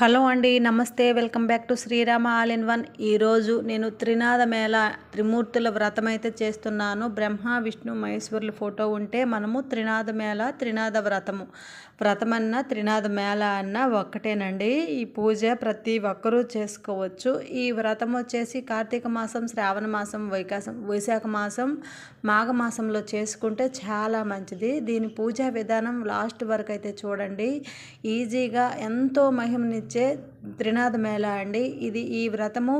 Hello అండి నమస్తే. Welcome back to Srirama all in one. ఈరోజు నేను త్రినాద మేళ త్రిమూర్తుల వ్రతం అయితే చేస్తున్నాను. బ్రహ్మ విష్ణు మహేశ్వరుల ఫోటో ఉంటే మనము త్రినాద మేళ త్రినాద వ్రతము. వ్రతం అన్న త్రినాద మేళ అన్న ఒక్కటేనండి. ఈ పూజ ప్రతి ఒక్కరూ చేసుకోవచ్చు. ఈ వ్రతం వచ్చేసి కార్తీక మాసం శ్రావణ మాసం వైకాసం వైశాఖ మాసం మాఘ మాసంలో చేసుకుంటే చాలా మంచిది. దీని పూజా విధానం లాస్ట్ వరకు అయితే చూడండి. ఈజీగా ఎంతో వచ్చే త్రినాథ మేళ అండి. ఇది ఈ వ్రతము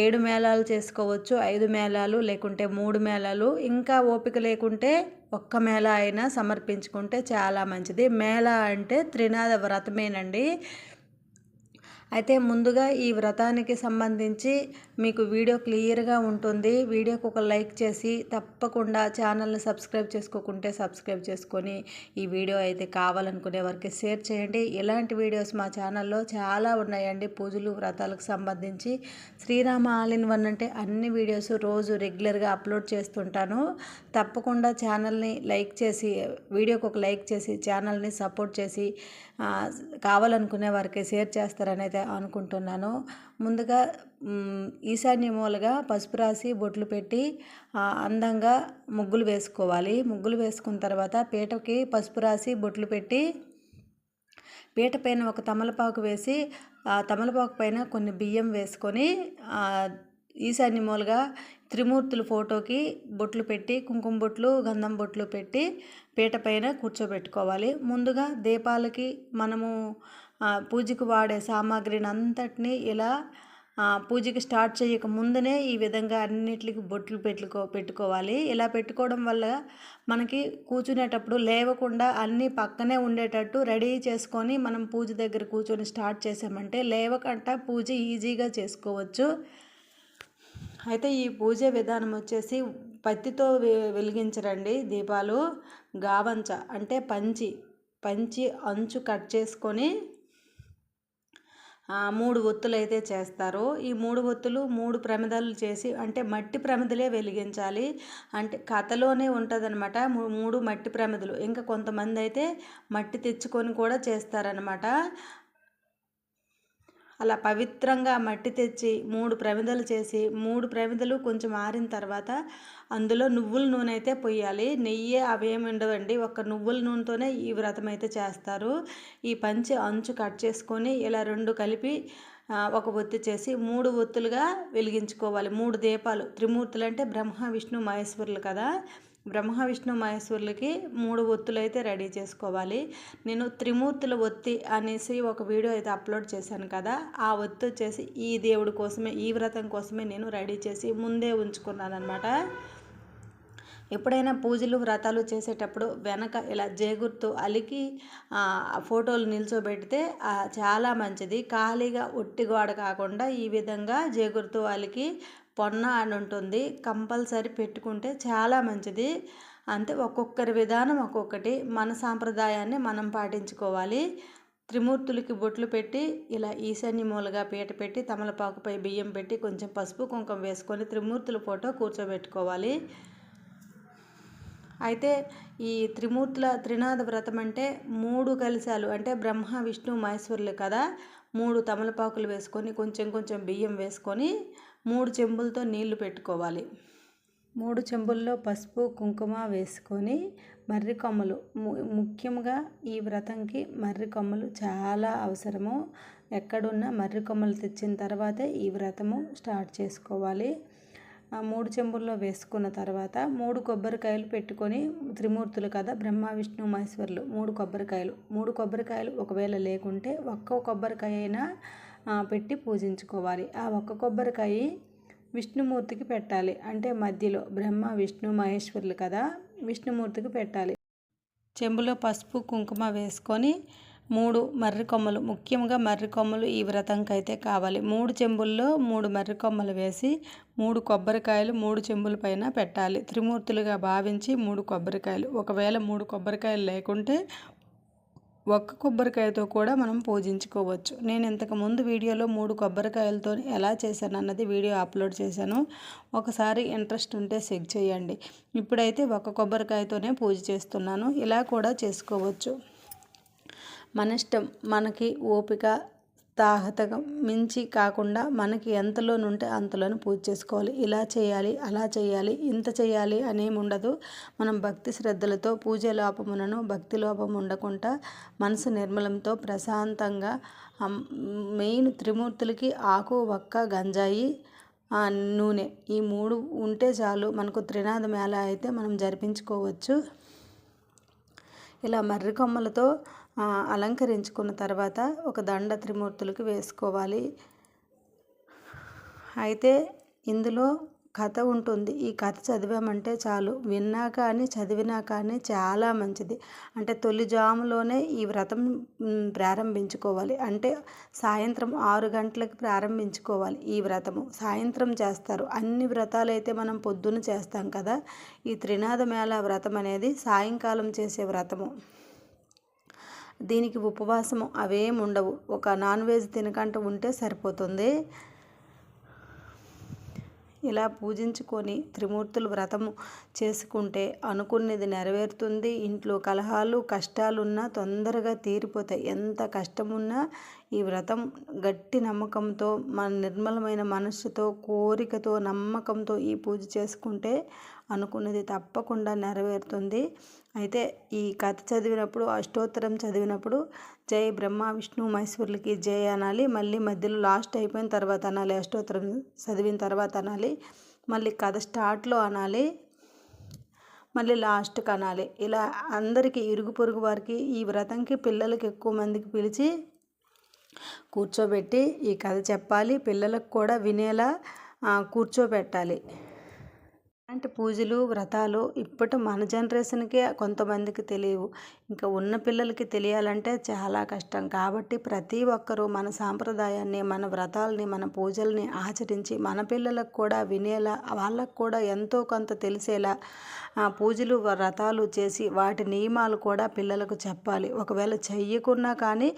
ఏడు మేళాలు చేసుకోవచ్చు ఐదు మేళాలు లేకుంటే మూడు మేళాలు. ఇంకా ఓపిక లేకుంటే ఒక్క మేళ అయినా సమర్పించుకుంటే చాలా మంచిది. మేళ అంటే త్రినాథ వ్రతమేనండి. అయితే ముందుగా ఈ వ్రతానికి సంబంధించి మీకు వీడియో క్లియర్గా ఉంటుంది. వీడియోకి ఒక లైక్ చేసి తప్పకుండా ఛానల్ని సబ్స్క్రైబ్ చేసుకోకుంటే సబ్స్క్రైబ్ చేసుకొని ఈ వీడియో అయితే కావాలనుకునే వారికి షేర్ చేయండి. ఇలాంటి వీడియోస్ మా ఛానల్లో చాలా ఉన్నాయండి. పూజలు వ్రతాలకు సంబంధించి శ్రీరామ ఆల్ ఇన్ వన్ అంటే అన్ని వీడియోస్ రోజు రెగ్యులర్గా అప్లోడ్ చేస్తుంటాను. తప్పకుండా ఛానల్ని లైక్ చేసి వీడియోకి ఒక లైక్ చేసి ఛానల్ని సపోర్ట్ చేసి కావాలనుకునే వారికి షేర్ చేస్తారని అయితే అనుకుంటున్నాను. ముందుగా ఈశాన్య మూలగా పసుపు రాసి బొట్లు పెట్టి అందంగా ముగ్గులు వేసుకోవాలి. ముగ్గులు వేసుకున్న తర్వాత పీటకి పసుపు రాసి బొట్లు పెట్టి పీట పైన ఒక తమలపాకు వేసి ఆ తమలపాకు పైన కొన్ని బియ్యం వేసుకొని ఈశాన్య మూలగా త్రిమూర్తుల ఫోటోకి బొట్లు పెట్టి కుంకుమ బొట్లు గంధం బొట్లు పెట్టి పీట పైన కూర్చోబెట్టుకోవాలి. ముందుగా దీపాలకి మనము పూజకు వాడే సామాగ్రిని అంతటినీ ఇలా పూజకి స్టార్ట్ చేయక ముందునే ఈ విధంగా అన్నిటికి బొట్లు పెట్టుకో పెట్టుకోవాలి. ఇలా పెట్టుకోవడం వల్ల మనకి కూర్చునేటప్పుడు లేవకుండా అన్నీ పక్కనే ఉండేటట్టు రెడీ చేసుకొని మనం పూజ దగ్గర కూర్చొని స్టార్ట్ చేసామంటే లేవకంట పూజ ఈజీగా చేసుకోవచ్చు. అయితే ఈ పూజ విధానం వచ్చేసి పత్తితో వెలిగించరండి దీపాలు. గావంచ అంటే పంచి పంచి అంచు కట్ చేసుకొని మూడు ఒత్తులు అయితే చేస్తారు. ఈ మూడు ఒత్తులు మూడు ప్రమిదలు చేసి అంటే మట్టి ప్రమిదలే వెలిగించాలి. అంటే కథలోనే ఉంటుందన్నమాట. మూడు మట్టి ప్రమిదలు. ఇంకా కొంతమంది అయితే మట్టి తెచ్చుకొని కూడా చేస్తారనమాట అలా పవిత్రంగా మట్టి తెచ్చి మూడు ప్రమిదలు చేసి మూడు ప్రమిదలు కొంచెం ఆరిన తర్వాత అందులో నువ్వుల నూనె అయితే పొయ్యాలి. నెయ్యి అవేమి ఉండవండి. ఒక నువ్వుల నూనెతోనే ఈ వ్రతం అయితే చేస్తారు. ఈ పంచి అంచు కట్ చేసుకొని ఇలా రెండు కలిపి ఒక ఒత్తి చేసి మూడు ఒత్తులుగా వెలిగించుకోవాలి. మూడు దీపాలు. త్రిమూర్తులు అంటే బ్రహ్మ విష్ణు మహేశ్వరులు కదా. బ్రహ్మ విష్ణు మహేశ్వరులకి మూడు ఒత్తులు అయితే రెడీ చేసుకోవాలి. నేను త్రిమూర్తుల ఒత్తి అనేసి ఒక వీడియో అయితే అప్లోడ్ చేశాను కదా ఆ ఒత్తి వచ్చేసి ఈ దేవుడి కోసమే ఈ వ్రతం కోసమే నేను రెడీ చేసి ముందే ఉంచుకున్నాను అనమాట ఎప్పుడైనా పూజలు వ్రతాలు చేసేటప్పుడు వెనక ఇలా జేగుర్తు అలికి ఫోటోలు నిల్చోబెడితే చాలా మంచిది. ఖాళీగా ఒట్టి గోడ కాకుండా ఈ విధంగా జేగుర్తు అలికి పొన్న అని ఉంటుంది. కంపల్సరీ పెట్టుకుంటే చాలా మంచిది. అంతే ఒక్కొక్కరి విధానం ఒక్కొక్కటి. మన సాంప్రదాయాన్ని మనం పాటించుకోవాలి. త్రిమూర్తులకి బొట్లు పెట్టి ఇలా ఈశాన్య మూలగా పీట పెట్టి తమలపాకుపై బియ్యం పెట్టి కొంచెం పసుపు కుంకుమ వేసుకొని త్రిమూర్తుల ఫోటో కూర్చోబెట్టుకోవాలి. అయితే ఈ త్రిమూర్తుల త్రినాథ వ్రతం అంటే మూడు కలిశాలు. అంటే బ్రహ్మ విష్ణు మహేశ్వరులు కదా. మూడు తమలపాకులు వేసుకొని కొంచెం కొంచెం బియ్యం వేసుకొని మూడు చెంబులతో నీళ్ళు పెట్టుకోవాలి. మూడు చెంబుల్లో పసుపు కుంకుమ వేసుకొని మర్రి కొమ్మలు. ముఖ్యంగా ఈ వ్రతంకి మర్రి కొమ్మలు చాలా అవసరము. ఎక్కడున్నా మర్రి కొమ్మలు తెచ్చిన తర్వాతే ఈ వ్రతము స్టార్ట్ చేసుకోవాలి. మూడు చెంబుల్లో వేసుకున్న తర్వాత మూడు కొబ్బరికాయలు పెట్టుకొని త్రిమూర్తులు కదా బ్రహ్మ విష్ణు మహేశ్వరులు మూడు కొబ్బరికాయలు. మూడు కొబ్బరికాయలు ఒకవేళ లేకుంటే ఒక్క కొబ్బరికాయ అయినా పెట్టి పూజించుకోవాలి. ఆ ఒక్క కొబ్బరికాయ విష్ణుమూర్తికి పెట్టాలి. అంటే మధ్యలో బ్రహ్మ విష్ణు మహేశ్వరులు కదా విష్ణుమూర్తికి పెట్టాలి. చెంబులో పసుపు కుంకుమ వేసుకొని మూడు మర్రి కొమ్మలు ముఖ్యంగా మర్రి కొమ్మలు ఈ వ్రతంకి అయితే కావాలి. మూడు చెంబుల్లో మూడు మర్రి కొమ్మలు వేసి మూడు కొబ్బరికాయలు మూడు చెంబుల పైన పెట్టాలి. త్రిమూర్తులుగా భావించి మూడు కొబ్బరికాయలు. ఒకవేళ మూడు కొబ్బరికాయలు లేకుంటే ఒక్క కొబ్బరికాయతో కూడా మనం పూజించుకోవచ్చు. నేను ఇంతకుముందు వీడియోలో మూడు కొబ్బరికాయలతో ఎలా చేశాను అన్నది వీడియో అప్లోడ్ చేశాను. ఒకసారి ఇంట్రెస్ట్ ఉంటే చెక్ చేయండి. ఇప్పుడైతే ఒక్క కొబ్బరికాయతోనే పూజ చేస్తున్నాను. ఇలా కూడా చేసుకోవచ్చు. మన ఇష్టం మనకి ఓపిక తాహతగా మించి కాకుండా మనకి ఎంతలోనుంటే అంతలోనే పూజ చేసుకోవాలి. ఇలా చేయాలి అలా చేయాలి ఇంత చేయాలి అనేమి ఉండదు మనం భక్తి శ్రద్ధలతో పూజ లోపమునను భక్తి లోపం ఉండకుండా మనసు నిర్మలంతో ప్రశాంతంగా మెయిన్ త్రిమూర్తులకి ఆకు ఒక్క గంజాయి నూనె ఈ మూడు ఉంటే చాలు మనకు త్రినాద మేళ అయితే మనం జరిపించుకోవచ్చు. ఇలా మర్రి కొమ్మలతో అలంకరించుకున్న తర్వాత ఒక దండ త్రిమూర్తులకి వేసుకోవాలి. అయితే ఇందులో కథ ఉంటుంది. ఈ కథ చదివామంటే చాలు. విన్నా కానీ చదివినా కానీ చాలా మంచిది. అంటే తొలి జాములోనే ఈ వ్రతం ప్రారంభించుకోవాలి. అంటే సాయంత్రం ఆరు గంటలకు ప్రారంభించుకోవాలి ఈ వ్రతము. సాయంత్రం చేస్తారు. అన్ని వ్రతాలు అయితే మనం పొద్దున చేస్తాం కదా. ఈ త్రినాథ మేళ వ్రతం అనేది సాయంకాలం చేసే వ్రతము. దీనికి ఉపవాసము అవేం ఉండవు. ఒక నాన్ వెజ్ తినకంటూ ఉంటే సరిపోతుంది. ఇలా పూజించుకొని త్రిమూర్తులు వ్రతము చేసుకుంటే అనుకున్నది నెరవేరుతుంది. ఇంట్లో కలహాలు కష్టాలున్నా తొందరగా తీరిపోతాయి. ఎంత కష్టమున్నా ఈ వ్రతం గట్టి నమ్మకంతో మన నిర్మలమైన మనస్సుతో కోరికతో నమ్మకంతో ఈ పూజ చేసుకుంటే అనుకున్నది తప్పకుండా నెరవేరుతుంది. అయితే ఈ కథ చదివినప్పుడు అష్టోత్తరం చదివినప్పుడు జై బ్రహ్మ విష్ణు మహేశ్వరులకి జై అనాలి. మళ్ళీ మధ్యలో లాస్ట్ అయిపోయిన తర్వాత అనాలి. అష్టోత్తరం చదివిన తర్వాత అనాలి. మళ్ళీ కథ స్టార్ట్లో అనాలి. మళ్ళీ లాస్ట్కి అనాలి. ఇలా అందరికీ ఇరుగు పొరుగు వారికి ఈ వ్రతంకి పిల్లలకి ఎక్కువ మందికి పిలిచి కూర్చోబెట్టి ఈ కథ చెప్పాలి. పిల్లలకు కూడా వినేలా కూర్చోబెట్టాలి. ఇలాంటి పూజలు వ్రతాలు ఇప్పటి మన జనరేషన్కే కొంతమందికి తెలియవు. ఇంకా ఉన్న పిల్లలకి తెలియాలంటే చాలా కష్టం. కాబట్టి ప్రతి ఒక్కరూ మన సాంప్రదాయాన్ని మన వ్రతాలని మన పూజల్ని ఆచరించి మన పిల్లలకు కూడా వినేలా వాళ్ళకు కూడా ఎంతో కొంత తెలిసేలా పూజలు వ్రతాలు చేసి వాటి నియమాలు కూడా పిల్లలకు చెప్పాలి. ఒకవేళ చెయ్యకున్నా కానీ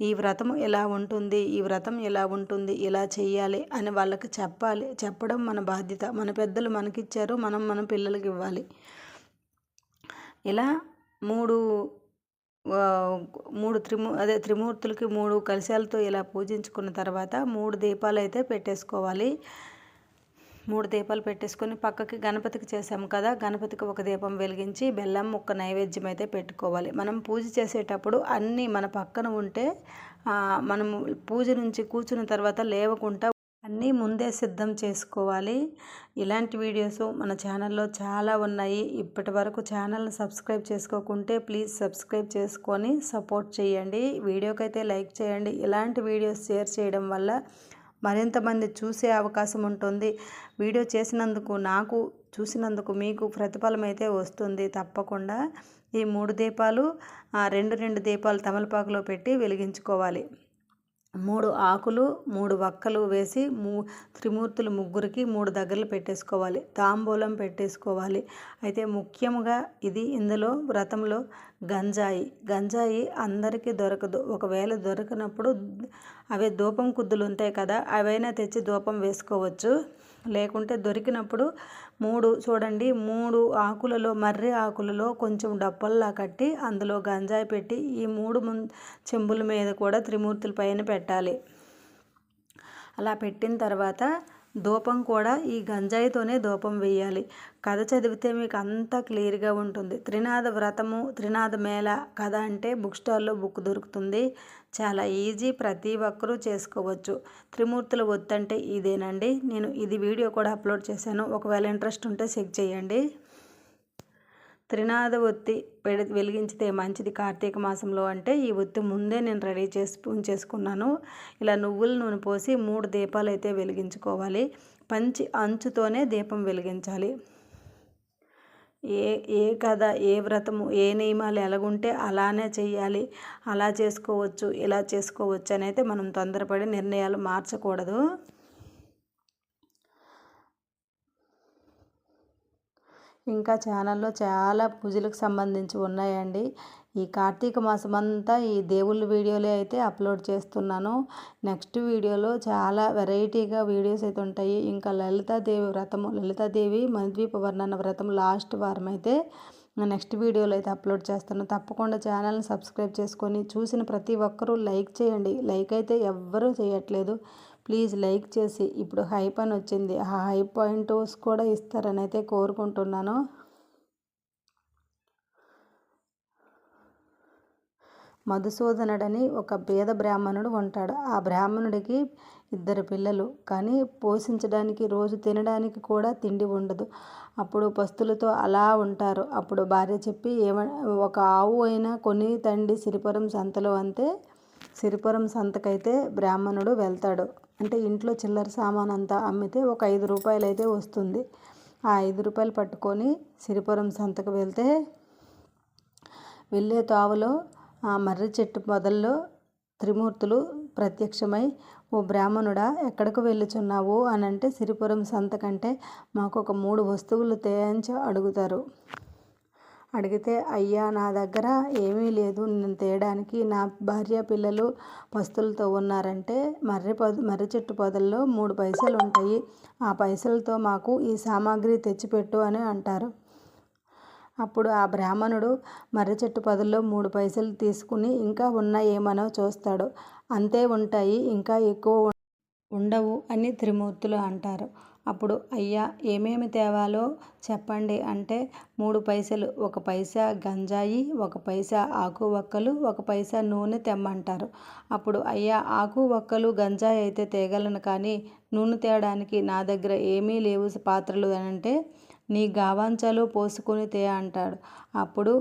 ఈ వ్రతం ఎలా ఉంటుంది? ఈ వ్రతం ఎలా ఉంటుంది? ఇలా చేయాలి అని వాళ్ళకి చెప్పాలి. చెప్పడం మన బాధ్యత. మన పెద్దలు మనకిచ్చారు. మనం మన పిల్లలకి ఇవ్వాలి. ఇలా మూడు మూడు త్రిమూ అదే త్రిమూర్తులకి మూడు కలశాలతో ఇలా పూజించుకున్న తర్వాత మూడు దీపాలు అయితే పెట్టేసుకోవాలి. మూడు దీపాలు పెట్టేసుకొని పక్కకి గణపతికి చేసాము కదా గణపతికి ఒక దీపం వెలిగించి బెల్లం ముక్క నైవేద్యం అయితే పెట్టుకోవాలి. మనం పూజ చేసేటప్పుడు అన్నీ మన పక్కన ఉంటే మనం పూజ నుంచి కూర్చున్న తర్వాత లేవకుండా అన్నీ ముందే సిద్ధం చేసుకోవాలి. ఇలాంటి వీడియోస్ మన ఛానల్లో చాలా ఉన్నాయి. ఇప్పటి వరకు ఛానల్ని సబ్స్క్రైబ్ చేసుకోకుంటే ప్లీజ్ సబ్స్క్రైబ్ చేసుకొని సపోర్ట్ చేయండి. వీడియోకైతే లైక్ చేయండి. ఇలాంటి వీడియోస్ షేర్ చేయడం వల్ల మరింత మంది చూసే అవకాశం ఉంటుంది. వీడియో చేసినందుకు నాకు చూసినందుకు మీకు ప్రతిఫలం అయితే వస్తుంది. తప్పకుండా ఈ మూడు దీపాలు రెండు రెండు దీపాలు తమలపాకులో పెట్టి వెలిగించుకోవాలి. మూడు ఆకులు మూడు వక్కలు వేసి మూ త్రిమూర్తులు ముగ్గురికి మూడు దగ్గరలు పెట్టేసుకోవాలి. తాంబూలం పెట్టేసుకోవాలి. అయితే ముఖ్యంగా ఇది ఇందులో వ్రతంలో గంజాయి. గంజాయి అందరికీ దొరకదు. ఒకవేళ దొరకనప్పుడు అవే ధూపం కుద్దులు ఉంటాయి కదా అవైనా తెచ్చి ధూపం వేసుకోవచ్చు. లేకుంటే దొరికినప్పుడు మూడు చూడండి మూడు ఆకులలో మర్రి ఆకులలో కొంచెం డప్పల్లా కట్టి అందులో గంజాయి పెట్టి ఈ మూడు చెంబుల మీద కూడా త్రిమూర్తుల పైన పెట్టాలి. అలా పెట్టిన తర్వాత ధూపం కూడా ఈ గంజాయితోనే ధూపం వేయాలి కథ చదివితే మీకు అంతా క్లియర్గా ఉంటుంది. త్రినాథ వ్రతము త్రినాథ మేళ కథ అంటే బుక్ స్టాల్లో బుక్ దొరుకుతుంది. చాలా ఈజీ ప్రతి ఒక్కరూ చేసుకోవచ్చు. త్రిమూర్తుల ఒత్తంటే ఇదేనండి. నేను ఇది వీడియో కూడా అప్లోడ్ చేశాను. ఒకవేళ ఇంట్రెస్ట్ ఉంటే చెక్ చేయండి. త్రినాద ఒత్తి పెడి వెలిగించితే మంచిది. కార్తీక మాసంలో అంటే ఈ ఒత్తి ముందే నేను రెడీ చేసి ఉంచేసుకున్నాను ఇలా నువ్వుల నూనె పోసి మూడు దీపాలు అయితే వెలిగించుకోవాలి. పంచి అంచుతోనే దీపం వెలిగించాలి. ఏ ఏ కథ ఏ వ్రతము ఏ నియమాలు ఎలాగుంటే అలానే చేయాలి అలా చేసుకోవచ్చు ఇలా చేసుకోవచ్చు అని అయితే మనం తొందరపడి నిర్ణయాలు మార్చకూడదు. ఇంకా ఛానల్లో చాలా పూజలకు సంబంధించి ఉన్నాయండి. ఈ కార్తీక మాసం అంతా ఈ దేవుళ్ళ వీడియోలే అయితే అప్లోడ్ చేస్తున్నాను. నెక్స్ట్ వీడియోలో చాలా వెరైటీగా వీడియోస్ అయితే ఉంటాయి. ఇంకా లలితాదేవి వ్రతము లలితాదేవి మణిద్వీప వర్ణన వ్రతం లాస్ట్ వారం అయితే నెక్స్ట్ వీడియోలో అయితే అప్లోడ్ చేస్తాను. తప్పకుండా ఛానల్ని సబ్స్క్రైబ్ చేసుకొని చూసిన ప్రతి ఒక్కరూ లైక్ చేయండి. లైక్ అయితే ఎవ్వరూ చేయట్లేదు. ప్లీజ్ లైక్ చేసి ఇప్పుడు హైప్ అని వచ్చింది. ఆ హై పాయింట్స్ కూడా ఇస్తారని అయితే కోరుకుంటున్నాను. మధుసూదనుడని ఒక పేద బ్రాహ్మణుడు ఉంటాడు. ఆ బ్రాహ్మణుడికి ఇద్దరు పిల్లలు. కానీ పోషించడానికి రోజు తినడానికి కూడా తిండి ఉండదు. అప్పుడు పస్తులతో అలా ఉంటారు. అప్పుడు భార్య చెప్పి ఏమ ఒక ఆవు అయినా కొని తండి సిరిపురం సంతలో అంతే సిరిపురం సంతకైతే బ్రాహ్మణుడు వెళ్తాడు. అంటే ఇంట్లో చిల్లర సామాన్ అంతా అమ్మితే ఒక ఐదు రూపాయలు అయితే వస్తుంది. ఆ ఐదు రూపాయలు పట్టుకొని సిరిపురం సంతకు వెళ్తే వెళ్ళే తావులో ఆ మర్రి చెట్టు పొదల్లో త్రిమూర్తులు ప్రత్యక్షమై ఓ బ్రాహ్మణుడా ఎక్కడికి వెళ్ళుచున్నావు అని అంటే సిరిపురం సంతకంటే మాకు ఒక మూడు వస్తువులు తేయించి అడుగుతారు అడిగితే అయ్యా నా దగ్గర ఏమీ లేదు. నేను తేయడానికి నా భార్య పిల్లలు పస్తులతో ఉన్నారంటే మర్రి పొద మర్రి చెట్టు పొదల్లో మూడు పైసలు ఉంటాయి ఆ పైసలతో మాకు ఈ సామాగ్రి తెచ్చిపెట్టు అని అంటారు. అప్పుడు ఆ బ్రాహ్మణుడు మర్రి చెట్టు పదుల్లో మూడు పైసలు తీసుకుని ఇంకా ఉన్నాయేమనో చూస్తాడు. అంతే ఉంటాయి ఇంకా ఎక్కువ ఉండవు అని త్రిమూర్తులు అంటారు. అప్పుడు అయ్యా ఏమేమి తేవాలో చెప్పండి అంటే మూడు పైసలు ఒక పైసా గంజాయి ఒక పైసా ఆకు వక్కలు ఒక పైసా నూనె తెమ్మంటారు. అప్పుడు అయ్యా ఆకు వక్కలు గంజాయి అయితే తేగలను కానీ నూనె తేయడానికి నా దగ్గర ఏమీ లేవు పాత్రలు అని అంటే నీ గావాంచలో పోసుకొని తే అంటాడు. అప్పుడు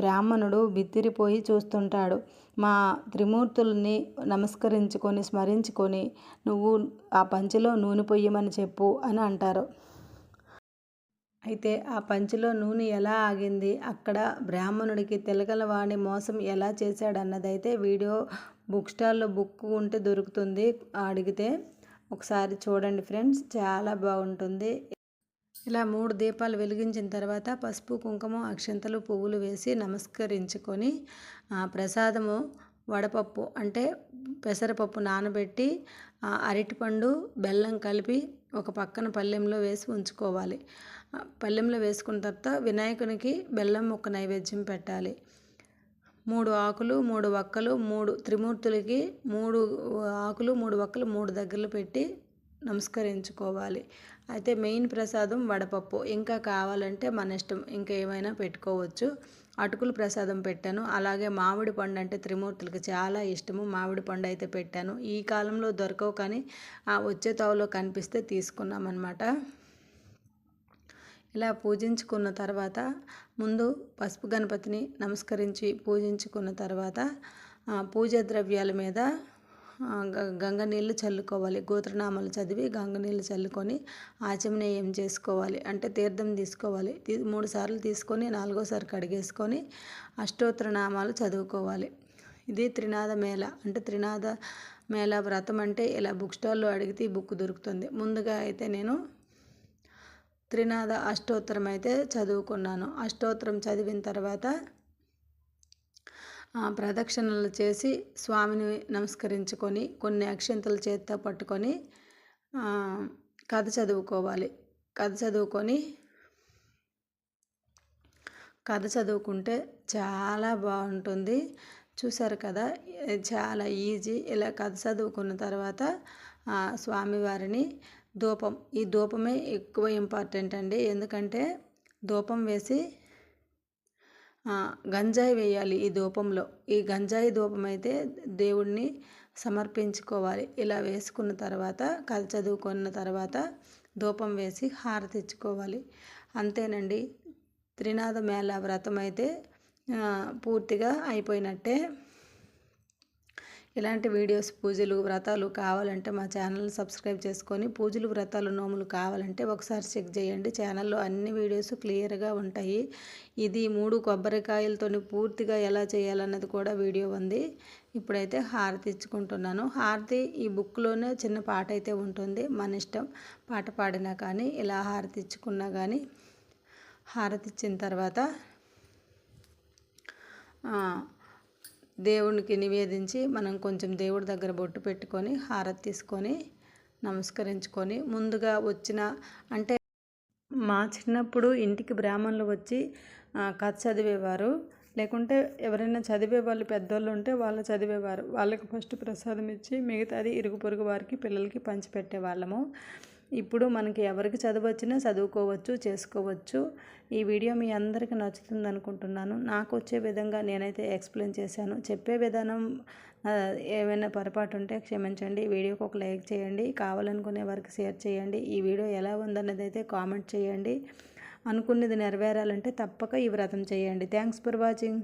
బ్రాహ్మణుడు బిత్తిరిపోయి చూస్తుంటాడు. మా త్రిమూర్తుల్ని నమస్కరించుకొని స్మరించుకొని నువ్వు ఆ పంచిలో నూనె పొయ్యమని చెప్పు అని అంటారు. అయితే ఆ పంచిలో నూనె ఎలా ఆగింది? అక్కడ బ్రాహ్మణుడికి తెలగలవాణి మోసం ఎలా చేశాడన్నదైతే వీడియో బుక్ స్టాల్లో బుక్ ఉంటే దొరుకుతుంది. అడిగితే ఒకసారి చూడండి ఫ్రెండ్స్ చాలా బాగుంటుంది. ఇలా మూడు దీపాలు వెలిగించిన తర్వాత పసుపు కుంకుమ అక్షంతలు పువ్వులు వేసి నమస్కరించుకొని ప్రసాదము వడపప్పు అంటే పెసరపప్పు నానబెట్టి అరటిపండు బెల్లం కలిపి ఒక పక్కన పళ్ళెంలో వేసి ఉంచుకోవాలి. పళ్ళెంలో వేసుకున్న తర్వాత వినాయకునికి బెల్లం ఒక నైవేద్యం పెట్టాలి. మూడు ఆకులు మూడు వక్కలు మూడు త్రిమూర్తులకి మూడు ఆకులు మూడు వక్కలు మూడు దగ్గరలు పెట్టి నమస్కరించుకోవాలి. అయితే మెయిన్ ప్రసాదం వడపప్పు. ఇంకా కావాలంటే మన ఇష్టం. ఇంకా ఏమైనా పెట్టుకోవచ్చు. అటుకులు ప్రసాదం పెట్టాను. అలాగే మామిడి పండు అంటే త్రిమూర్తులకి చాలా ఇష్టము. మామిడి పండు అయితే పెట్టాను. ఈ కాలంలో దొరకవు కానీ ఆ వచ్చే తావులో కనిపిస్తే తీసుకున్నామన్నమాట. ఇలా పూజించుకున్న తర్వాత ముందు పసుపు గణపతిని నమస్కరించి పూజించుకున్న తర్వాత పూజ ద్రవ్యాల మీద గంగ నీళ్ళు చల్లుకోవాలి. గోత్రనామాలు చదివి గంగ నీళ్ళు చల్లుకొని ఆచమనేయం చేసుకోవాలి. అంటే తీర్థం తీసుకోవాలి. మూడు సార్లు తీసుకొని నాలుగోసారి కడిగేసుకొని అష్టోత్తరనామాలు చదువుకోవాలి. ఇది త్రినాద మేళ. అంటే త్రినాద మేళ వ్రతం అంటే ఇలా బుక్ స్టాల్లో అడిగితే ఈ బుక్ దొరుకుతుంది. ముందుగా అయితే నేను త్రినాద అష్టోత్తరం అయితే చదువుకున్నాను. అష్టోత్తరం చదివిన తర్వాత ప్రదక్షిణలు చేసి స్వామిని నమస్కరించుకొని కొన్ని అక్షంతలు చేత్తో పట్టుకొని కథ చదువుకోవాలి. కథ చదువుకొని కథ చదువుకుంటే చాలా బాగుంటుంది. చూసారు కదా చాలా ఈజీ. ఇలా కథ చదువుకున్న తర్వాత స్వామివారిని ధూపం ఈ ధూపమే ఎక్కువ ఇంపార్టెంట్ అండి. ఎందుకంటే ధూపం వేసి గంజాయి వేయాలి ఈ ధూపంలో ఈ గంజాయి ధూపం అయితే దేవుడిని సమర్పించుకోవాలి. ఇలా వేసుకున్న తర్వాత కథ చదువుకున్న తర్వాత ధూపం వేసి హారతి ఇచ్చుకోవాలి. అంతేనండి. త్రినాథ మేళ వ్రతం అయితే పూర్తిగా అయిపోయినట్టే. ఇలాంటి వీడియోస్ పూజలు వ్రతాలు కావాలంటే మా ఛానల్ని సబ్స్క్రైబ్ చేసుకొని పూజలు వ్రతాలు నోములు కావాలంటే ఒకసారి చెక్ చేయండి. ఛానల్లో అన్ని వీడియోస్ క్లియర్గా ఉంటాయి. ఇది మూడు కొబ్బరికాయలతో పూర్తిగా ఎలా చేయాలన్నది కూడా వీడియో ఉంది. ఇప్పుడైతే హారతి ఇచ్చుకుంటున్నాను. హారతి ఈ బుక్లోనే చిన్న పాట అయితే ఉంటుంది. మన ఇష్టం పాట పాడినా కానీ ఇలా హారతి ఇచ్చుకున్నా కానీ హారతి ఇచ్చిన తర్వాత దేవునికి నివేదించి మనం కొంచెం దేవుడి దగ్గర బొట్టు పెట్టుకొని హారతి తీసుకొని నమస్కరించుకొని ముందుగా వచ్చిన అంటే మా చిన్నప్పుడు ఇంటికి బ్రాహ్మణులు వచ్చి కథ చదివేవారు. లేకుంటే ఎవరైనా చదివే వాళ్ళు పెద్దోళ్ళు ఉంటే వాళ్ళు చదివేవారు. వాళ్ళకి ఫస్ట్ ప్రసాదం ఇచ్చి మిగతాది ఇరుగు పొరుగు వారికి పిల్లలకి పంచిపెట్టే వాళ్ళము ఇప్పుడు మనకి ఎవరికి చదువు వచ్చినా చదువుకోవచ్చు చేసుకోవచ్చు. ఈ వీడియో మీ అందరికీ నచ్చుతుంది అనుకుంటున్నాను నాకు వచ్చే విధంగా నేనైతే ఎక్స్ప్లెయిన్ చేశాను. చెప్పే విధానం ఏమైనా పొరపాటు ఉంటే క్షమించండి. వీడియోకి ఒక లైక్ చేయండి. కావాలనుకునే వారికి షేర్ చేయండి. ఈ వీడియో ఎలా ఉందన్నది అయితే కామెంట్ చేయండి. అనుకున్నది నెరవేరాలంటే తప్పక ఈ వ్రతం చేయండి. Thanks for watching.